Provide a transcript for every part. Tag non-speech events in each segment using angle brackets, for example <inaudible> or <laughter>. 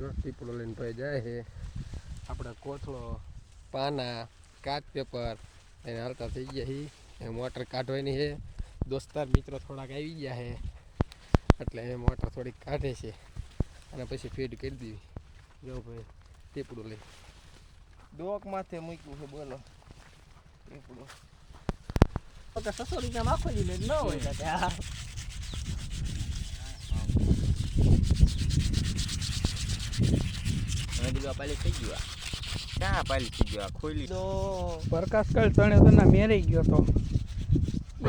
જો ટીપડો લઈને ભાઈ જાય છે. આપણે કોથળો, પાના, કાચ પેપર એને હાલતા થઈ ગયા છે. એ મોટર કાઢવાની છે. દોસ્તાર મિત્રો થોડાક આવી ગયા છે. એટલે એ મોટર થોડીક કાઢે છે. અને પછી ફીડ કરી દેવી જો ભાઈ, ટીપડું લઈ. ડોક માથે મૂક્યું છે, બોલો. તો સસો રૂપિયા આખો દી ન હોય તો પાલી થઈ ગયું ક્યાં પાલી થઈ ગયું ખોલી તો પ્રકાશ કળ તણે તને મેરાઈ ગયો તો.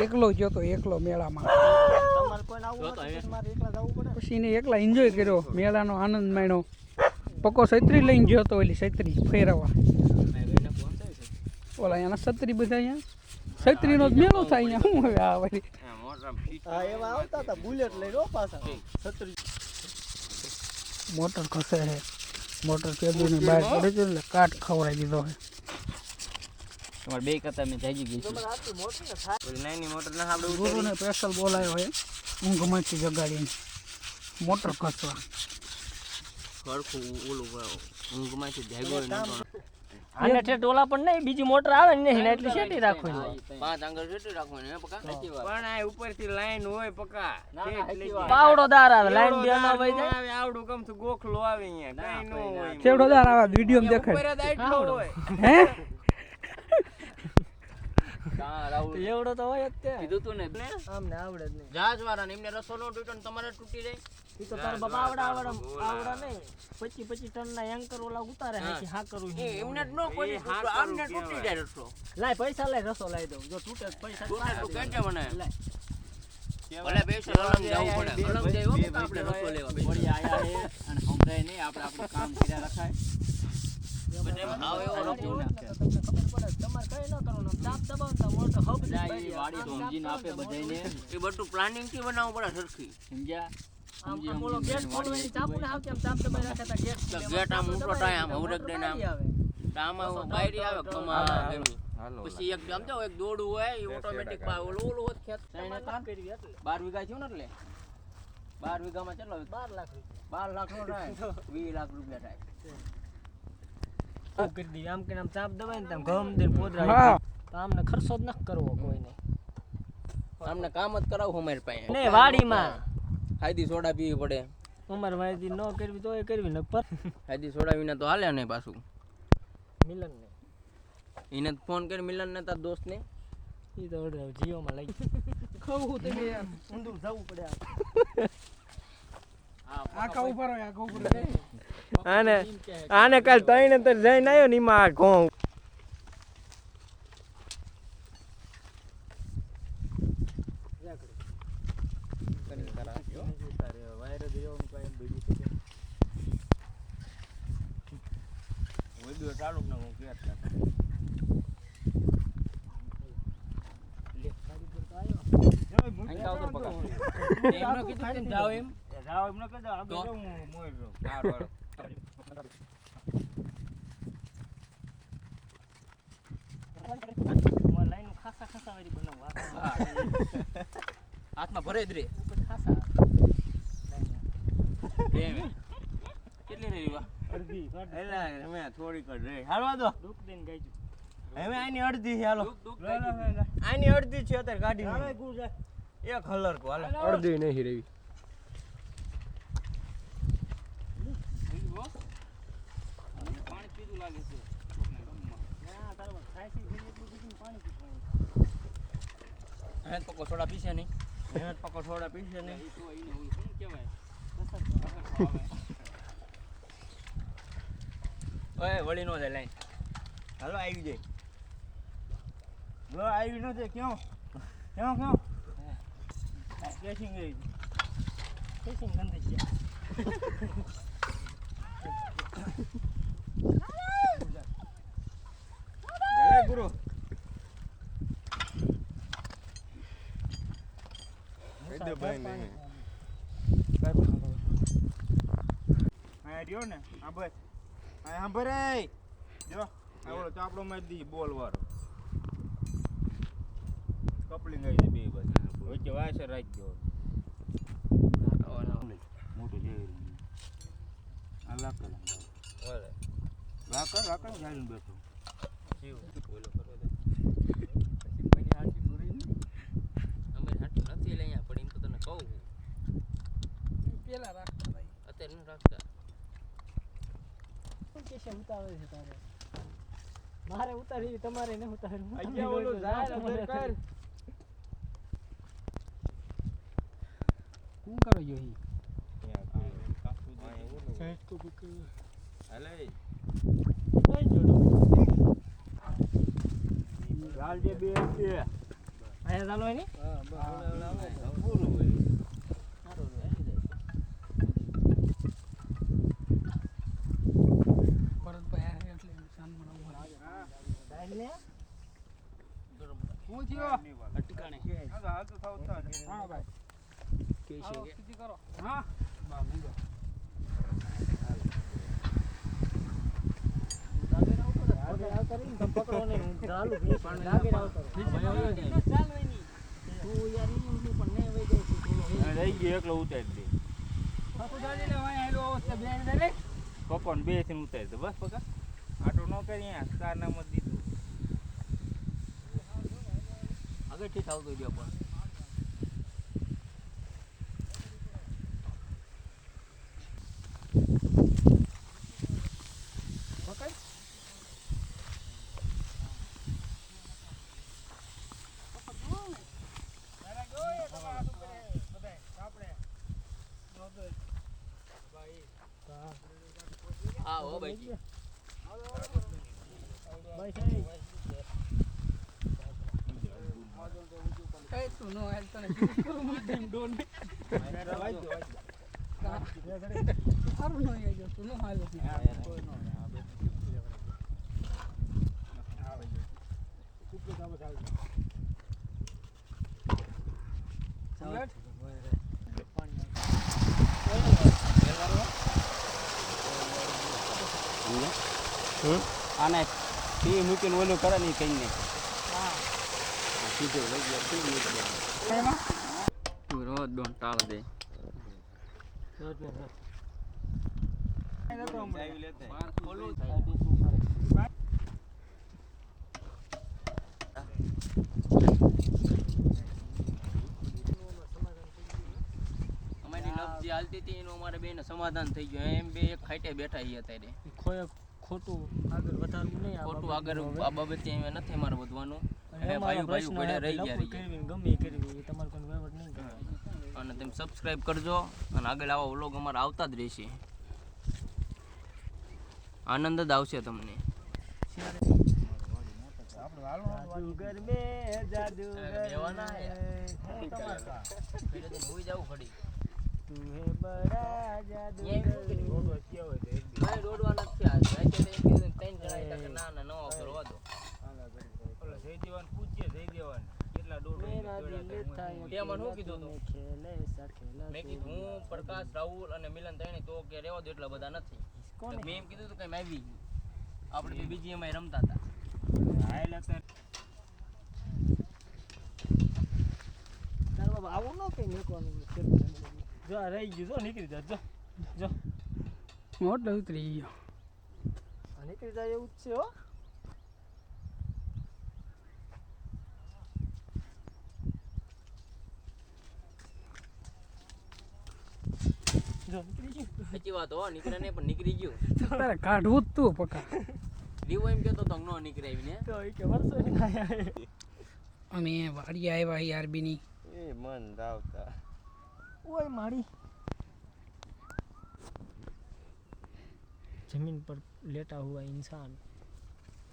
એકલો ગયો તો એકલો મેળામાં. તમારે કોઈ આવું હોય એકલા જવું પડે? પછી એને એકલા એન્જોય કર્યો. મેળાનો આનંદ માણ્યો. પકો છત્રી લઈને ગયો તો ઓલી છત્રી ફેરવવા. ઓલા અહીંયા છત્રી બધા અહીંયા? છત્રીનો જ મેળો થાય અહીંયા. શું હવે આ વળી? હા એવા આવતા હતા. બુલેટ લઈને હો પાછા. છત્રી. મોટર ખસે છે મોટર કેદુની બહાર પડી છે એટલે કાટ ખવડાવી દીધો છે. તમારે બે કરતા મેં જાગી ગઈ છે. નાની મોટર ના આપણે ગુરુને સ્પેશલ બોલાયો હોય છે ઊંઘમાંથી જગાડીને મોટર ખસવા ખડખું ઓલું ઊંઘમાંથી જાગ્યો આને ઠેઠ ઓલા પણ નહીં બીજી મોટર આવે ને નહીં એટલી શેટી રાખવાની પાંચ આંગળ શેટી રાખવાની હે પકા? પણ આ ઉપરથી લાઈન હોય પકા. પાવડો દાર આવે લાઈન બે ના વહી જાય. આવે આવડું કમ તો ગોખલો આવે અહીંયા કઈ નો હોય ચેવડોદાર આવા વીડિયો દેખાય. ઉપર આટલો હોય. હે? એવડો તો હોય જ તે કીધું તું ને. આમને આવડે જ નહીં. જહાજ વાળા એમને રસો નો તૂટ્યો ને તમારે તૂટી જાય. તો તાર બાપા આવડા આવડા આવડા નહીં પચી પચી ટન ના એન્કર ઓલા ઉતારે હાથી હા કરું એમને જ નો કોઈ આમને તૂટી જાય રસો લાય પૈસા લાય રસો લાય દઉં. જો તૂટે પૈસા તો કેજે મને. લાય. ભલે પૈસા અલગ જવું પડે. અલગ જાય હો આપણે રસો લેવા વળી આયા હે અને સમજાય નહીં આપણે આપણું કામ કર્યા રખાય. બધામાં આવ એવો રસો તમને ખબર પડે તમારે કઈ ન કરવાનું. ચાપ દબાવતા મોટો હબ બધા વાડી સમજીને આપે બધાયને. એ બધું પ્લાનિંગથી બનાવવું પડે સરખી. સમજ્યા? પછી એક એક દોડું હોય એ ઓટોમેટિક ઓલું ઓલું હોત. ખેત બાર વીઘા થયું ને એટલે? બાર વીઘામાં કેટલો બાર લાખ રૂપિયા. બાર લાખ નો થાય. વીસ લાખ રૂપિયા થાય. કરી આમ કે આમ ચાપ દબાઈ ને આમ ગમ દઈને પોદરા આમને ખર્ચો જ ન કરવો કોઈને. આમને કામ જ કરાવું અમારી પાસે. ને વાડીમાં. હાયદી સોડા પીવી પડે. અમારે માહિતી ન કરવી તો એ કરવી ને પર હાઈદી સોડા વિના તો હાલે નહીં પાછું. મિલન ને. એને ફોન કરી મિલન ને તાર દોસ્ત ને એ તો ઓર્ડર જીઓમાં લઈ ખાવું તો બે ઊંધું જવું પડે હોય. આને આને કાલ તઈને તો જઈને આવ્યો ને એમાં ઘઉં. એમનો કીધું કેમ જાવ એમ તો? લાઈન ખાસા ખાસા વાળી બનાવવા હાથમાં ભરે જ રે એમ કેટલી રહી અડધી એલા અમે થોડીક જ રહી. હાલવા દો. દુખ દેન ગાઈજુ હવે આની અડધી છે હાલો. દુઃખ દુઃખ આની અડધી છે અત્યારે ગાડી એક હલર કો હાલે. અડધી નહીં રહી પાણી પીધું લાગે છે ના તારો છે પકો સોડા પીશે નહીં. હેત પકો સોડા પીશે નહીં શું કહેવાય? ઓય વળી નો જાય લાઈન. હાલો આવી જાય. લો આવી નથી જાય ક્યાં ક્યાં ક્યાં કેસિંગ ગઈ. કેસિંગ ગંદી છે જય ગુરુ આ રહ્યો ને. આ બસ. સાંભળે? જો આવડો ચાપડો મારી દી બોલ વાળો કપલિંગ આવી જાય બે બસ વચ્ચે વાસર રાખી દો મોટું જેવી અલા કર વાકર વાકર ગાડીને બેઠો. અમે હાટું નથી લઈ અહીંયા પણ એમ તો તને કહું. પેલા રાખતા ભાઈ. અત્યારે ન રાખતા. શું કેશે ઉતાવળ છે તારે. મારે ઉતારી તમારે ન ઉતારવું. અહીંયા ઓલું જાય અંદર કર. શું કરો છો ઈ? ગાલ જે બે છે અહીંયા ચાલો એની. પૂરું બોલો ભરતભાઈ આ એટલે સાંજમાં ઊભા રહે. સાહેબ ને શું થયો અટકાણે હાલ હાલ તો થાવ થાવ. હા ભાઈ કે છે આવો કે સ્થિતિ કરો હા દાગીના ઉતારો. દાગીના ઉતારી ને તમે પકડો નહીં હું ચાલુ ભેંસ દાગીના ઉતારો. ચાલુ એની. તું યાર ઈ ઊંધું પણ નહીં વહી જાય છે થોડો. અને રહી ગયો એકલો ઉતારી દે હા ભાઈ. કે છે આયલો અવસ્થા હા બા પપ્પાને બેથી ઉતારી દે બસ પકા. આટો ન કરી સાર ના મત જ દીધું. આગળ ઠીક આવતો રહ્યો પણ પકડ હા હો ભાઈ ભાઈ સાહેબ. એ તું નો હાલ તને કીધું કરું મને તેમ ડોન સારું નો આવી તું નો હાલ આને ટી મૂકીને ઓલું કરે ને કઈ નહીં તું રોજ દોન ટાળ દે અમારી લપ જે હાલતી હતી એનું અમારે બેને સમાધાન થઈ ગયું એમ બે એક ખાઈટે બેઠા અત્યારે ખોટું આગળ વધારવું નહીં ખોટું આગળ આ બાબતે નથી મારે વધવાનું. અને ભાઈઓ ભાઈઓ પ્રશ્ન રહી ગયા રહી કરવી ગમે કરવી તમારે કોઈ વહીવટ નહીં કરવાનો. અને તમે સબસ્ક્રાઇબ કરજો અને આગળ આવા વ્લોગ અમારા આવતા જ રહેશે આનંદ જ આવશે તમને જાદુગર બે જાદુગર બેવાના હે. તમારા. પેલે તો હોઈ જાવું ઘડી તું હે બડા જાદુગર રોડો કેવો છે એક દી. કાંઈ દોડવા નથી આ રાતે તો એમ કીધું ને ત્રણ જણા ના ના ન કરવા રવા દો ઓલો જયદેવાને પૂછજે જયદેવાને કેટલા દોડો એને મેરા દોડ્યા દિલ હતા થાય મને. તે મને શું કીધું તું? મેં કીધું હું પ્રકાશ રાહુલ અને મિલન ત્રણે તો કે રેવા દો એટલા બધા નથી. મેં એમ કીધું તું કે આવી આપણે બીજી એમાં રમતા હતા. હાલ હતા આવું ન કઈ નીકળવાનું જો રહી ગયું જો નીકળી જા જો જો. મોટો ઉતરી ગયો. નીકળી જાય એવું જ છે હો જો નીકળી ગયું સાચી વાત હો નીકળે ને પણ નીકળી ગયું. તારે કાઢવું જ તું પકા દીવો એમ કહેતો તો નો નીકળે આવીને. તો એ કે વર્ષો અમે વાડી આવ્યા યાર બીની એ મન રાવતા ઓય માડી જમીન પર લેટા હુઆ ઇન્સાન.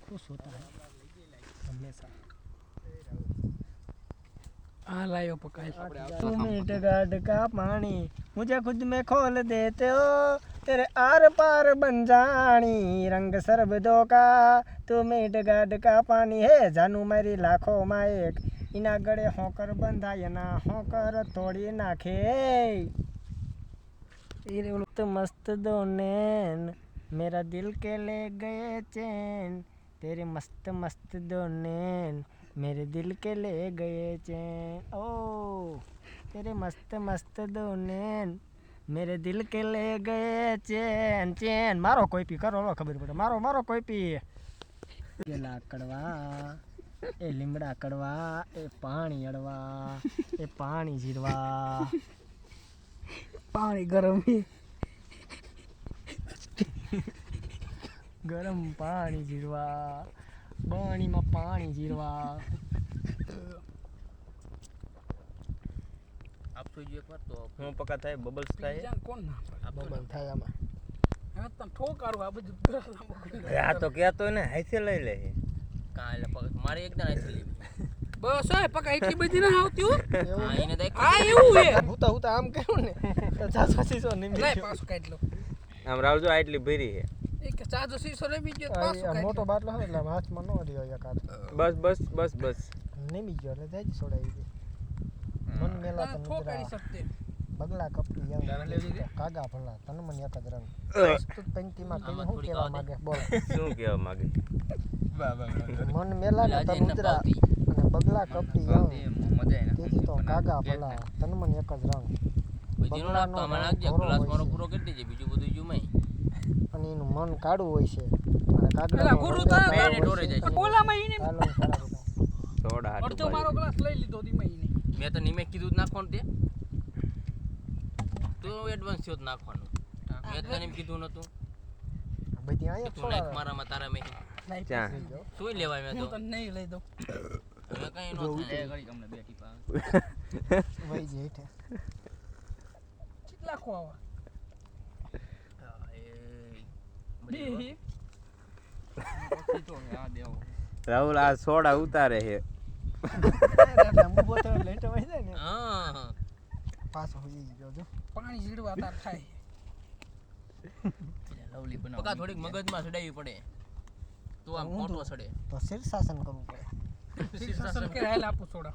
ખુશ હોતા હૈ હંમેશા. हाँ लाइव पकाए। का पानी मुझे खुद में खोल देते हो तेरे आर पार बन जानी। रंग सरबदों का, तू मीट गार्ड का पानी है। जानू मेरी लाखों मायक, इना गड़े होकर बंधाय ना होकर थोड़ी नाखे। तो मस्त दो नैन मेरा दिल के ले गए चैन। तेरे मस्त मस्त दो नैन मेरे दिल के ले गए चैन ओ तेरे मस्त मस्त दो नैन મેરે દિલ કે લે ગયે ચેન ચેન મારો કોઈ પી કરો લો ખબર પડે મારો મારો કોઈ પી પેલા કડવા એ લીમડા કડવા એ પાણી અડવા એ પાણી જીરવા પાણી ગરમ હે. ગરમ પાણી જીરવા પાણીમાં પાણી જીરવા. આપશો જો એકવાર તો હું પકા થાય બબલ્સ થાય? બીજાને કોણ ના બબલ થાય આમાં. હવે તને આ બધું આ તો કહેતો ને હાથે લઈ લે. કાં એટલે પગ મારે એક દાણા લેવી બસ હોય પકા એટલી બધી ના આવતી હો. હા આ એવું હે <laughs> હું આમ કહું ને તો ચારસો સીસો નિમી લાય પાછું કાઢી લો. આમ રાવજો આટલી ભરી છે. એક ચાજો સીસો લઈ બીજો આ મોટો બાટલો એટલે હાથમાં ન રહ્યો એક હાથ. બસ બસ બસ બસ. નિમી ગયો એટલે જાય છોડાવી દે મન મેલા ઠોકાડી શકતે બગલા કપડી કાગા ભલા તન મને એક જ રંગ. તું પંક્તિમાં કઈ શું કહેવા માંગે? બોલ. શું કહેવા માંગે? મન મેલા ને તન ઉતરા અને બગલા કપડી તેથી તો કાગા ભલા તન મને એક જ રંગ. નાખતો નાખજે ગ્લાસ મારો. પૂરો કરી દેજે બીજું બધું જુમાય અને એનું મન કાઢું હોય છે. અને કાગડા ગુરુ તારા બેને ડોરે જાય. કોલામાં ઈને થોડા હાથ અડધો મારો ગ્લાસ લઈ લીધો ધીમે ઈને મેં તો નિમેક કીધું જ નાખવાનું તે. તું એડવાન્સ થયો નાખવાનું. મેં તને એમ કીધું નતું. બધી અહીંયા તું નાખ મારામાં તારા મેં શું લેવાય મેં તો? તને નહીં લઈ દઉં. હવે કઈ નો થાય. <laughs> હેઠે. કેટલા ખો આવા બે હે. <laughs> રાહુલ આ સોડા ઉતારે છે. પાણી ઝીડવા તાર થાય. પકા થોડીક મગજમાં સડાવી પડે. તો આમ. મોટો સડે. તો શીર્ષાસન કરવું પડે. શીર્ષાસન કે હાલ આપું સોડા.